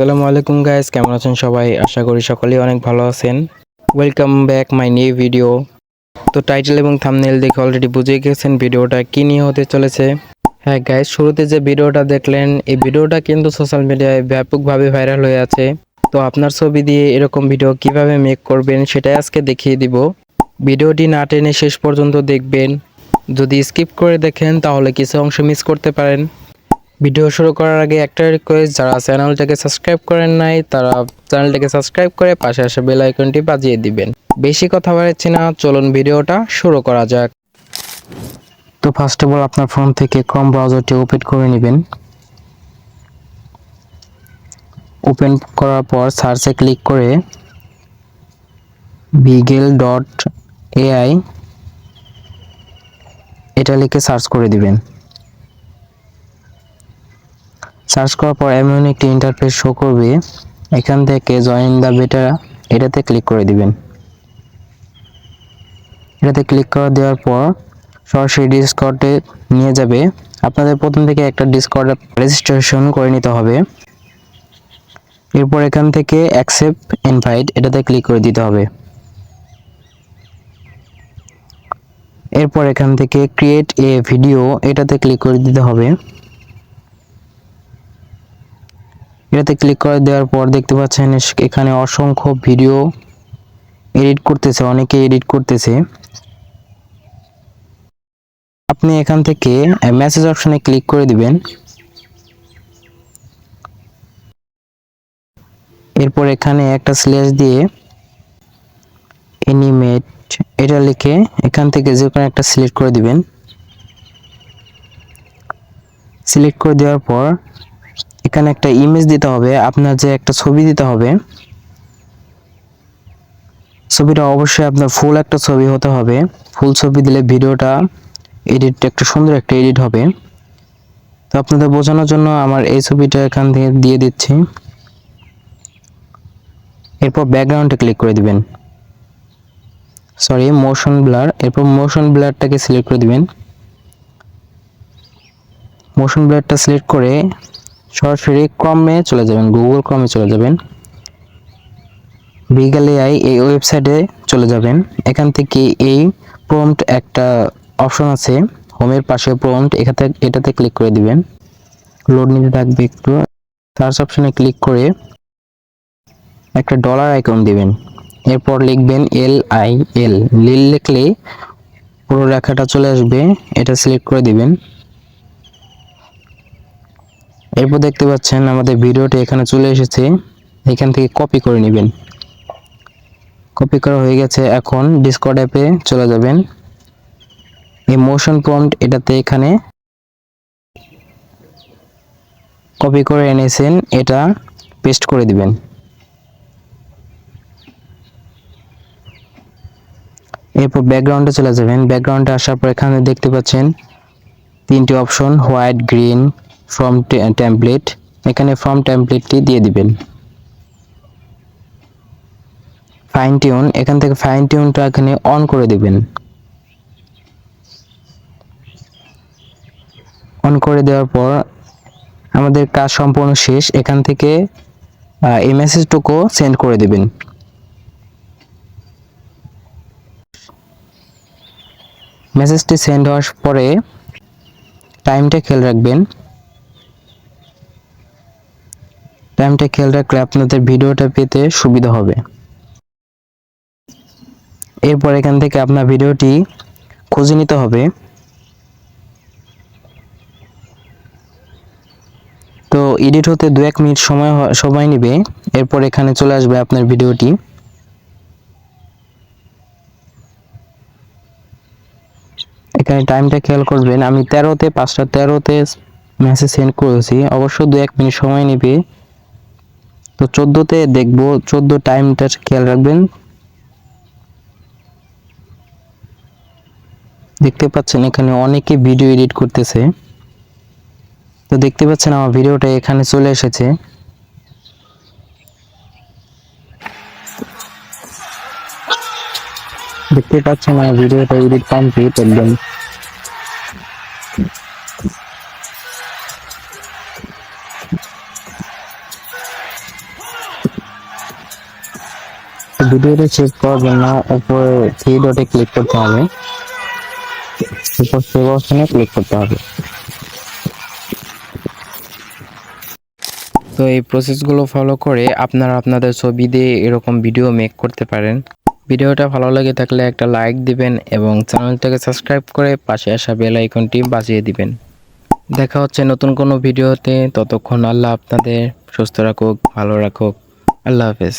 আসসালামু আলাইকুম গাইস কেমন আছেন সবাই? আশা করি সকলেই অনেক ভালো আছেন। Welcome back my new video তো টাইটেল এবং থামনেল দেখে অলরেডি বুঝে গেছেন ভিডিওটা কি নিয়ে হতে চলেছে। হ্যাঁ গাইস শুরুতে যে ভিডিওটা দেখলেন, এই ভিডিওটা কিন্তু সোশ্যাল মিডিয়ায় ব্যাপকভাবে ভাইরাল হয়ে আছে। তো আপনার ছবি দিয়ে এরকম ভিডিও কীভাবে মেক করবেন সেটাই আজকে দেখিয়ে দিব। ভিডিওটি না টেনে শেষ পর্যন্ত দেখবেন। যদি স্কিপ করে দেখেন, তাহলে কিছু অংশ মিস করতে পারেন। ভিডিও শুরু করার আগে একটা রিকোয়েস্ট যারা চ্যানেলটাকে সাবস্ক্রাইব করেন নাই, তারা চ্যানেলটাকে সাবস্ক্রাইব করে পাশে আসা বেল আইকনটি বাজিয়ে দিবেন। বেশি কথা বাড়াচ্ছি না, চলুন ভিডিওটা শুরু করা যাক। তো ফার্স্ট অফ অল আপনার ফোন থেকে ক্রম ব্রাউজারটি ওপেন করে নেবেন। ওপেন করার পর সার্চে ক্লিক করে বিগেল ডট এআই এটা লিখে সার্চ করে দিবেন। সার্চ করার পর এমন একটি ইন্টারফেস শো করবে। এখান থেকে জয়েন দ্য বেটা এটাতে ক্লিক করে দিবেন। এটাতে ক্লিক করে দেওয়ার পর সরাসরি ডিসকর্ডে নিয়ে যাবে। আপনাদের প্রথম থেকে একটা ডিসকর্ড রেজিস্ট্রেশন করে নিতে হবে। এরপর এখান থেকে অ্যাকসেপ্ট ইনভাইট এটাতে ক্লিক করে দিতে হবে। এরপর এখান থেকে ক্রিয়েট এ ভিডিও এটাতে ক্লিক করে দিতে হবে। এটাতে ক্লিক করে দেওয়ার পর দেখতে পাচ্ছেন এখানে অসংখ্য ভিডিও এডিট করতেছে, অনেকে এডিট করতেছে। আপনি এখান থেকে মেসেজ অপশনে ক্লিক করে দিবেন। এরপর এখানে একটা স্ল্যাশ দিয়ে এনিমেট এটা লিখে এখান থেকে যে কোনো একটা সিলেক্ট করে দিবেন। সিলেক্ট করে দেওয়ার পর এখানে একটা ইমেজ দিতে হবে, আপনার যে একটা ছবি দিতে হবে। ছবিটা অবশ্যই আপনার ফুল একটা ছবি হতে হবে। ফুল ছবি দিলে ভিডিওটা এডিট একটা সুন্দর একটা এডিট হবে। তো আপনাদের বোঝানোর জন্য আমার এই ছবিটা এখান থেকে দিয়ে দিচ্ছি। এরপর ব্যাকগ্রাউন্ডে ক্লিক করে দিবেন। সরি মোশন ব্লার এরপর মোশন ব্লারটাকে সিলেক্ট করে দিবেন। মোশন ব্লারটা সিলেক্ট করে সরাসরি ক্রমে চলে যাবেন গুগল ক্রমে চলে যাবেন। বিগাল এআই এই ওয়েবসাইটে চলে যাবেন। এখান থেকে এই প্রম্পট একটা অপশন আছে হোমের পাশে প্রম্পট এখানে এটাতে ক্লিক করে দিবেন। লোড নিতে থাকবে একটু। সার্চ অপশনে ক্লিক করে একটা ডলার আইকন দিবেন। এরপর লিখবেন এল আই এল লিল লিখলে পুরো লেখাটা চলে আসবে। এটা সিলেক্ট করে দিবেন। এরপর দেখতে পাচ্ছেন আমাদের ভিডিওটি এখানে চলে এসেছে। এখান থেকে কপি করে নেবেন। কপি করা হয়ে গেছে। এখন ডিসকর্ড অ্যাপে চলে যাবেন। এই মোশন প্রম্পট এটাতে এখানে কপি করে এনেছেন। এটা পেস্ট করে দিবেন। এরপর ব্যাকগ্রাউন্ডে চলে যাবেন। ব্যাকগ্রাউন্ডে আসার পর এখানে দেখতে পাচ্ছেন তিনটি option white green from template এখানে ফর্ম টেমপ্লেটটি দিয়ে দিবেন। ফাইন টিউন এখান থেকে ফাইন টিউনটা এখানে অন করে দিবেন। অন করে দেওয়ার পর আমাদের কাজ সম্পূর্ণ শেষ, এখান থেকে এই মেসেজটুকু সেন্ড করে দিবেন। মেসেজটি সেন্ড হওয়ার পরে টাইমটা খেয়াল রাখবেন। টাইমটা খেয়াল রাখলে আপনাদের ভিডিওটা পেতে সুবিধা হবে। এরপর এখান থেকে আপনার ভিডিওটি খুঁজে নিতে হবে। তো এডিট হতে দু এক মিনিট সময় সময় নেবে। এরপর এখানে চলে আসবে আপনার ভিডিওটি। এখানে টাইমটা খেয়াল করবেন। আমি তেরোতে, পাঁচটা তেরোতে মেসেজ সেন্ড করেছি। অবশ্য দু এক মিনিট সময় নেবে। তো চোদ্দোতে দেখব, চোদ্দ টাইমটা খেয়াল রাখবেন। দেখতে পাচ্ছেন এখানে অনেকে ভিডিও এডিট করতেছে। তো দেখতে পাচ্ছেন আমার ভিডিওটা এখানে চলে এসেছে। দেখতে পাচ্ছেন আমার ভিডিওটা এডিট কমপ্লিট একদম। ভিডিওটা সেভ করার জন্য উপরে থ্রি ডটে ক্লিক করতে হবে। সেভ অপশনে ক্লিক করতে হবে। তো এই প্রসেসগুলো ফলো করে আপনারা আপনাদের ছবি দিয়ে এরকম ভিডিও মেক করতে পারেন। ভিডিওটা ভালো লেগে থাকলে একটা লাইক দিবেন এবং চ্যানেলটাকে সাবস্ক্রাইব করে পাশে আসা বেল আইকনটি বাজিয়ে দিবেন। দেখা হচ্ছে নতুন কোনো ভিডিওতে ততক্ষণ আল্লাহ আপনাদের সুস্থ রাখুক, ভালো রাখুক। আল্লাহ হাফেজ।